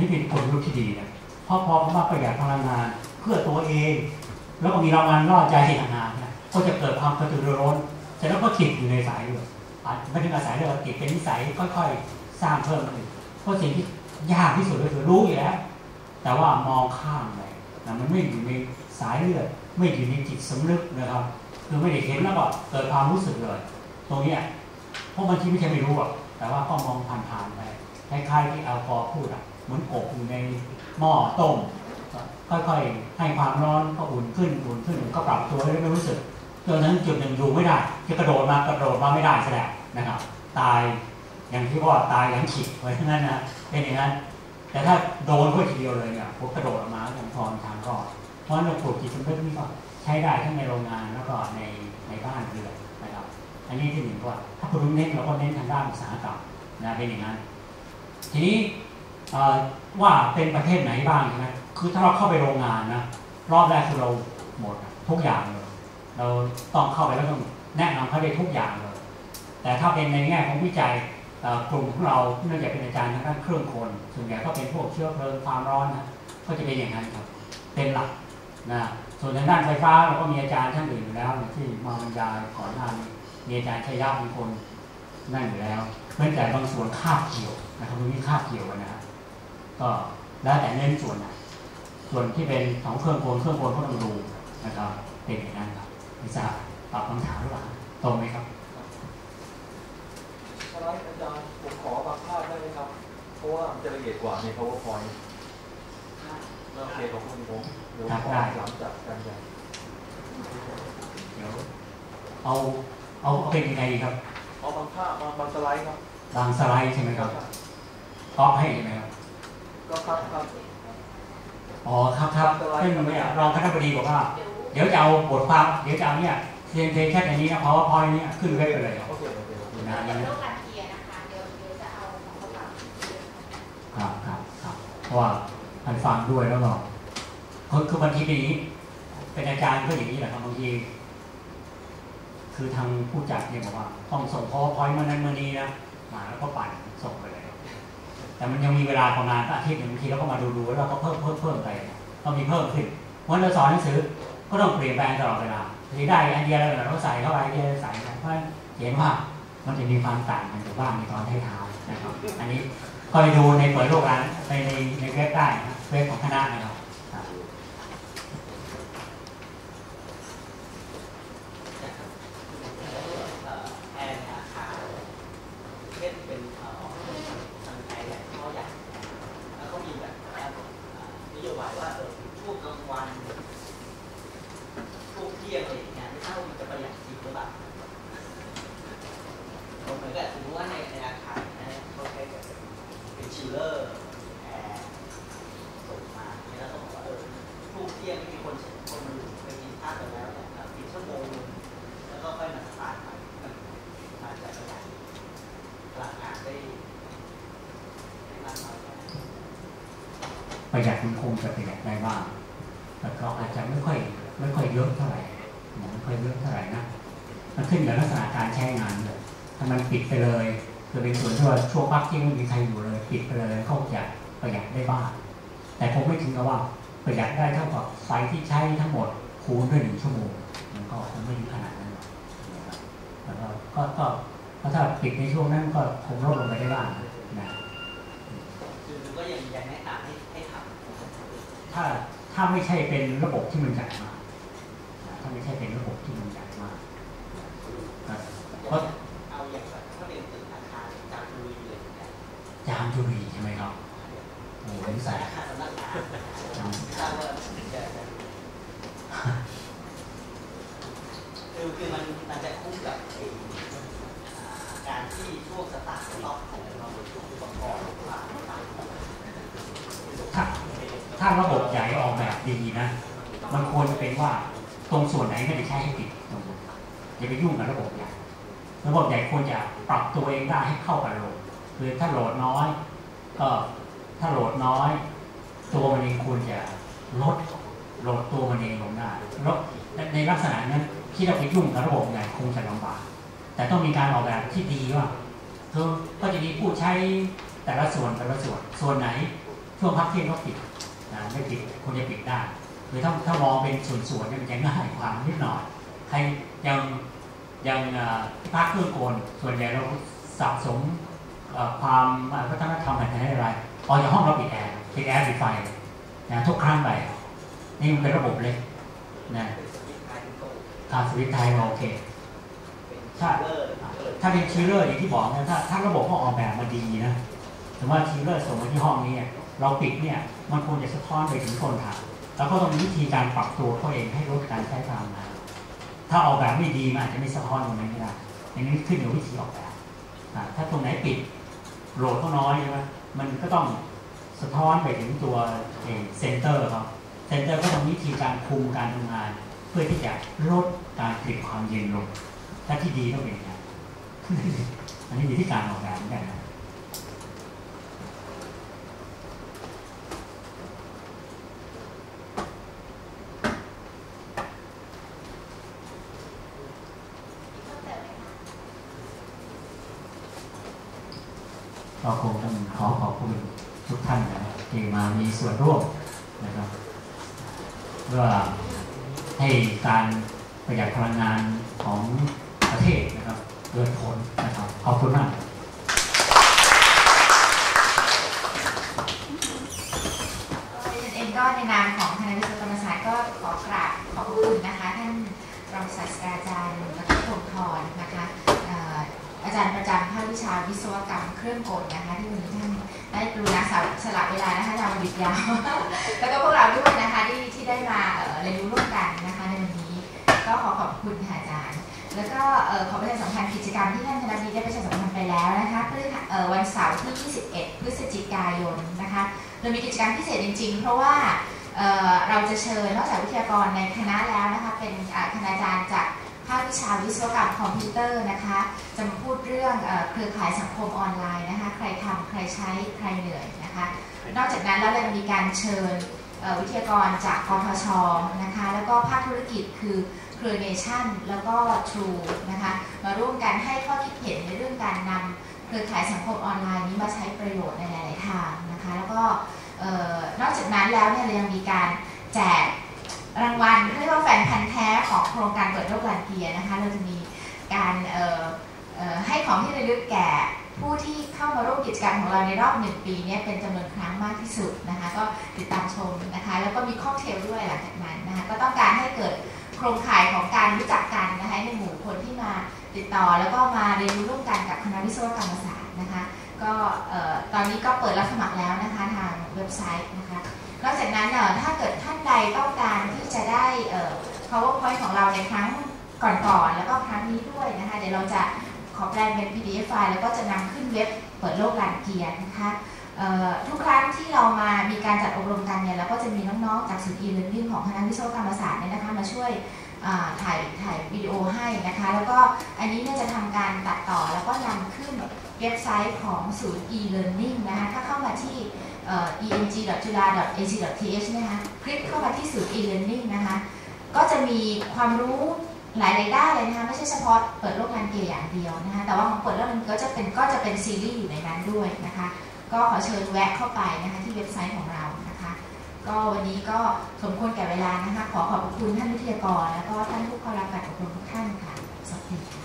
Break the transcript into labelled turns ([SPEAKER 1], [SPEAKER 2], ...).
[SPEAKER 1] นี่เป็นกลยุทธ์ที่ดีนะเพราะพอมาประหยัดพลังงานเพื่อตัวเอง แล้วก็มีรางวัลล่อใจให้ทำงานนะก็จะเกิดความกระตือรือร้นเสร็จแล้วก็ติดอยู่ในสายเลือดอาจไม่ถึงอาศัยเลือดติดเป็นนิสัยค่อยๆสร้างเพิ่มขึ้นเพราะสิ่งที่ยากที่สุดก็คือรู้อยู่แล้วแต่ว่ามองข้ามไปนะมันไม่อยู่ในสายเลือดไม่อยู่ในจิตสำนึกนะครับคือไม่ได้เห็นแล้วก็เกิดความรู้สึกเลย ตรงเนี้เพราะบางทีไม่ใช่ไม่รู้หรอกแต่ว่าก็มองผ่านๆไป คล้ายๆที่แอลกอร์พูดอะเหมือนกบอยู่ในหม้อต้มค่อยๆ ให้ความร้อนก็อุ่นขึ้นอุ่นขึ้นก็ปรับตัวให้ไม่รู้สึกจนนั้นจุดหนึ่งอยู่ไม่ได้จะกระโดดมากระโดดมาไม่ได้แสดงนะครับ ตายอย่างที่ว่าตายอย่างฉิบไว้ทั้งนั้นนะเป็นอย่างนั้นแต่ถ้าโดนก็ทีเดียวเลยเนี่ยพวกกระโดดออกมาทางทองทางก็เพราะเราปลูกจิตสำนึกนี่ก็ใช้ได้ทั้งในโรงงานแล้วก็ในในบ้านเรือนนะครับ อันนี้ที่หนึ่งว่าถ้าคุณเน้นเราก็เน้นทางด้านอุตสาหกรรมนะเป็นอย่างนั้น ทีนี้ว่าเป็นประเทศไหนบ้างใช่ไหมคือถ้าเราเข้าไปโรงงานนะรอบแรกคือเราหมดทุกอย่างเลยเราต้องเข้าไปแล้วต้องแนะนำเขาได้ทุกอย่างเลย แต่ถ้าเป็นในแง่ของวิจัยกลุ่มของเราเนื่องจากเป็นอาจารย์ทางด้านเครื่องกลส่วนใหญ่ก็เป็นพวกเชื้อเพลิงความร้อนนะก็จะเป็นอย่างนั้นครับเป็นหลักนะส่วนทางด้านไฟฟ้าเราก็มีอาจารย์ท่านอื่นอยู่แล้วที่มาบรรยายก่อนหน้านี้มีอาจารย์ชัยยะมีคน นั่นอยู่แล้วเพื่อนแต่บางส่วนคาบเกี่ยวนะครับมันมีคาบเกี่ยวกันนะก็แล้วแต่เน้นส่วนไหนส่วนที่เป็นของเครื่องโกนเครื่องโกนก็ต้องดูนะครับเป็นอย่างนั้นครับไม่ทราบตอบคำถามหรือเปล่าตรงไหมครับ
[SPEAKER 2] สไลด์อาจารย์ผมขอบางภาพได้ไหมครับ เพราะว่ามันจะละเอียดกว่าใน powerpoint โอเคขอบคุณผมเดี๋ยวขอหลังจากกันยั
[SPEAKER 1] เดี๋ยวเอาเอาเป็นยังไงดีครับ
[SPEAKER 2] เอาบางภาพบางสไลด์ครับ
[SPEAKER 1] บางสไลด์ใช่ไหมครับเพาะให้ใช่ไหมครับ
[SPEAKER 2] ก็ครับครับ
[SPEAKER 1] อ๋อครับครับเช่นไม่รองคณะบดีบอกว่า เดี๋ยวจะเอาบทความเดี๋ยวจะเอาเนี่ยเรียนเพียงแค่ในนี้นะเพราะว่าพอยนี้ขึ้นเว็บไปเลยครับ
[SPEAKER 3] นะ
[SPEAKER 1] นะ
[SPEAKER 3] ครับ
[SPEAKER 1] ครับครับเพราะว่าอันฟังด้วยแล้วก็คือบางทีเป็นอย่างนี้เป็นอาจารย์ก็อย่างนี้แหละครับบางที คือทางผู้จัดเนี่ยบอกว่าต้องส่งพอพอยมานั้นมานี้นะมาแล้วก็ปั่นส่งไปเลยแต่มันยังมีเวลาประมาณอาทิตย์หนึ่งบางทีเราก็มาดูดูแล้วเราก็เพิ่มเพิ่มเพิ่มไปต้องมีเพิ่มขึ้นวันเราสอนหนังสือก็ต้องเปลี่ยนแปลงตลอดเวลาทีได้อันเดียวเราเราใส่เข้าไปเดียใส่เพราะเห็นว่ามันจะมีความต่างกันอยู่บ้างในตอนท้ายๆนะครับ อันนี้ก็ไปดูในเปิดโลกร้านในในในเว็บ ที่ยวอะไร
[SPEAKER 3] อย่างเงี้ยเช่ามันจะประหยั
[SPEAKER 1] ด
[SPEAKER 3] จริงหรือเปล่าเหมือ
[SPEAKER 1] น
[SPEAKER 3] กับสมมติว่าในในอาคารนะ
[SPEAKER 1] เขา
[SPEAKER 3] ใช้เป็นชิลเลอร์แอร์ส่งมาแล้
[SPEAKER 1] วก็บอกว่าเออทุกเที่ยงไม่มีคนคนมา
[SPEAKER 3] อยู่ไปกินข้าวไปแล้วเนี่ยปิดชั่วโมงแล้วก็
[SPEAKER 1] ค่อยมาสตาร์ทใหม่อาจจะประหยัด
[SPEAKER 3] พลังงานได้ได้
[SPEAKER 1] มกน้ประหยัดมันคงจะประหยัดได้บ้างแต่ก็อาจจะไม่ค่อยไม่ค่อยเยอะเท่าไหร่ ไม่ค่อยเยอะเท่าไหร่นะมันขึ้นกับลักษณะการใช้งานเลยถ้ามันปิดไปเลยจะเป็นส่วนที่ว่าช่วงพักที่ไม่มีใครอยู่เลย ปิดไปเลยเขาจะประหยัดได้บ้างแต่ผมไม่ถึงกับว่าประหยัดได้เท่ากับไฟที่ใช้ทั้งหมดคูณด้วยหนึ่งชั่วโมงมันก็คงไม่ถึงขนาดนั้นนะครับแล้วก็ก็ถ้าปิดในช่วงนั้นก็คงลดลงไปได้บ้างนะถ้าถ้าไม่ใช่เป็นระบบที่มันใหญ่มากถ้า ไม่ใช่เป็นระบบที่มันใหญ่มากเพราะเอาอย่างแบบถ้าเป็นตึกอาคารจามจุรีเลยจามจุรีใช่ไหมครับโอ้โหใส่
[SPEAKER 3] คือคือมันมันจะคุ้มกับการที่ช่วงสตาร์ทล็อกของเราอุปกรณ์
[SPEAKER 1] ถ้าถ้าระบบใหญ่ออกแบบดีนะ มันควรจะเป็นว่า ตรงส่วนไหนไม่ได้ใช้ให้ติดตรงอย่าไปยุ่งกับระบบใหญ่ระบบใหญ่ควรจะปรับตัวเองได้ให้เข้ากับโหลดคือถ้าโหลดน้อยก็ถ้าโหลดน้อย ตัวมันเองควรจะลดโหลดตัวมันเองลงได้ลดในลักษณะนั้นที่เราไปยุ่งกับระบบใหญ่คงจะลำบากแต่ต้องมีการออกแบบที่ดีว่าก็จะมีผู้ใช้แต่ละส่วนแต่ละส่วนส่วนไหนช่วงพักเที่ยงก็ปิดนะไม่ปิดควรจะปิดได้ หรือถ้าถ้ามองเป็นส่วนๆเนี่ยมันจะง่ายกว่านิดหน่อยใครยังยังพักเครื่องกลส่วนใหญ่เราสะสมความเอ่อวัฒนธรรมแบบไหนอะไรออกจากห้องเราปิดแอร์ปิดแอร์ปิดไฟนะทุกครั้งไปนี่มันเป็นระบบเลยนะ
[SPEAKER 3] เป็นสวิตช์ไทยตู้
[SPEAKER 1] ทางสวิตไทยเราโอเค
[SPEAKER 3] เป็นชิลเลอร์เออ
[SPEAKER 1] ถ้าเป็นชิลเลอร์อย่างที่บอกนะถ้าถ้าระบบเขาออกแบบมาดีนะสมมติว่าชิลเลอร์ส่งมาที่ห้องนี้เนี่ยเราปิดเนี่ยมันควรจะสะท้อนไปถึงคนทำ แล้วก็ต้องมีวิธีการปรับตัวเขาเองให้ลดการใช้พลังงานถ้าออกแบบไม่ดีมันอาจจะไม่สะท้อนตรงนั้นก็ได้อย่างนี้ขึ้นอยู่วิธีออกแบบถ้าตรงไหนปิดโหลดเขาน้อยใช่ไหมมันก็ต้องสะท้อนไปถึงตัวเซนเตอร์ครับเซนเตอร์ก็ต้องมีวิธีการคุมการทำงาน เพื่อที่จะลดการผลิตความเย็นลง ถ้าที่ดีต้องเป็นอย่างนั้นอันนี้อยู่ที่การออกแบบเหมือนกันนะ ก็คงต้องขอขอบคุณทุกท่านนะที่มามีส่วนร่วมนะครับเพื่อให้การประหยัดพลังงานของประเทศนะครับเกิดผลนะครับขอบคุณมาก
[SPEAKER 4] ดิฉันเองก็ในนามของคณะวิศวกรรมศาสตร์ก็ขอกราบขอบพระคุณนะคะ ท่านรองศาสตราจารย์ดรพงศ์ธรนะคะเอ่ออาจารย์ประจำภาควิชาวิศวกรรมเครื่องกลนะคะ ที่วันนี้ท่านได้กรุณา สละเวลานะคะยาวหยุดยาว แล้วก็พวกเราด้วยนะคะที่ที่ได้มาเรียนรู้ร่วมกันนะคะในวันนี้ ก็ขอขอบคุณค่ะอาจารย์ แล้วก็ขอประชาสัมพันธ์กิจกรรมที่ท่านคณะบดีได้ประชาสัมพันธ์ไปแล้วนะคะพฤหัสเอ่อวันเสาร์ที่ 21 พฤศจิกายนนะคะเรามีกิจกรรมพิเศษจริง ๆ เพราะว่าเราจะเชิญนอกจากวิทยากรในคณะแล้วนะคะเป็นคณาจารย์จากภาควิชาวิศวกรรมคอมพิวเตอร์นะคะ จะมาพูดเรื่องเครือข่ายสังคมออนไลน์นะคะ ใครทำใครใช้ ใครเหนื่อย นะคะ นอกจากนั้นแล้วเรามีการเชิญวิทยากรจากกพชนะคะ แล้วก็ภาคธุรกิจคือเครือเนชั่นแล้วก็ True นะคะมาร่วมกันให้ข้อคิดเห็นในเรื่องการนำเครือข่ายสังคมออนไลน์นี้มาใช้ประโยชน์ในหลาย ๆ ทางนะคะ แล้วก็นอกจากนั้นแล้วเนี่ยเรายังมีการแจกรางวัลเรียกว่าแฟนพันธ์แท้ของโครงการเปิดโลกลานเกียนะคะเราจะมีการให้ของที่ระลึกแก่ ผู้ที่เข้ามาร่วมกิจกรรของเราในรอบหนึ่งปีนี้เป็นจำนวนครั้งมากที่สุดนะคะ ก็ติดตามชมนะคะ แล้วก็มีค็อกเทลด้วยหลังจากนั้นนะคะ ก็ต้องการให้เกิดโครงข่ายของการรู้จักกันนะคะในหมู่คนที่มาติดต่อแล้วก็มาเรียนรู้ร่วมกันกับคณะวิศวกรรมศาสตร์นะคะ ก็ตอนนี้ก็เปิดรับสมัครแล้วนะคะทางเว็บไซต์นะคะนอกจากนั้นเอ่อถ้าเกิดท่านใดต้องการที่จะได้เอ่อ powerpoint ของเราในครั้งก่อนๆแล้วก็ครั้งนี้ด้วยนะคะเดี๋ยวเราจะ ขอแปลงเป็น PDF ไฟล์แล้วก็จะนำขึ้นเว็บเปิดโลกการเกียร์นะคะทุกครั้งที่เรามามีการจัดอบรมกันเนี่ยเราก็จะมีน้องๆ จากศูนย์ e-learning ของคณะวิศวกรรมศาสตร์เนี่ยนะคะมาช่วยถ่ายถ่ายวิดีโอให้นะคะ แล้วก็อันนี้เนี่ยจะทำการตัดต่อแล้วก็นำขึ้นเว็บไซต์ของศูนย์ e-learning นะคะถ้าเข้ามาที่ eng.jula.ac.th นะคะคลิกเข้ามาที่ศูนย์ e-learning นะคะก็จะมีความรู้ หลายๆด้านเลยนะคะไม่ใช่เฉพาะเปิดโลกงานเกียร์อย่างเดียวนะคะแต่ว่าของเปิดโลกงานก็จะเป็นก็จะเป็นซีรีส์อยู่ในนั้นด้วยนะคะก็ขอเชิญแวะเข้าไปนะคะที่เว็บไซต์ของเรานะคะ ก็วันนี้ก็สมควรแก่เวลานะคะขอขอบคุณท่านวิทยากร แล้วก็ท่านผู้เข้ารับการอบรมทุกท่านค่ะสวัสดีค่ะ